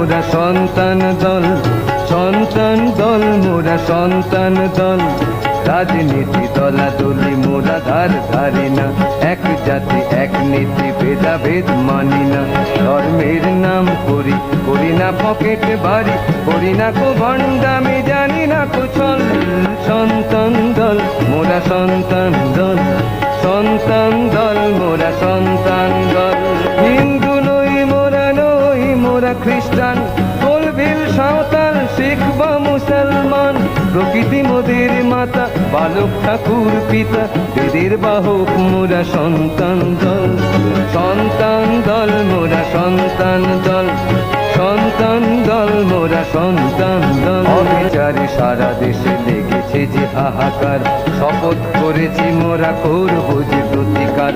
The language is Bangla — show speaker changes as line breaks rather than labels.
মোরা সন্তান দল সন্তান দল, মোরা সন্তান দল। রাজনীতি দলাদলি, মোরা ধার ধারি না। এক জাতি, এক নীতি, ভেদাভেদ মানি না। ধর্মের নাম করি করি না পকেট বাড়ি, করি না কো ভণ্ডামি, জানি না কুচল সন্তান দল, মোরা সন্তান নই মোরা খ্রিস্টান কোলবিল সাঁওতাল, শিখ বা মুসলমান, প্রকৃতি মোদের মাতা, বালক, ঠাকুর, পিতা, বেদের বাহক, মোরা সন্তান দল। সন্তান দল, মোরা সন্তান দল। সন্তান দল, মোরা সন্তান দল। অবিচারে সারা দেশে লেগেছে যে হাহাকার। শপথ করেছি মোরা করব যে প্রতিকার।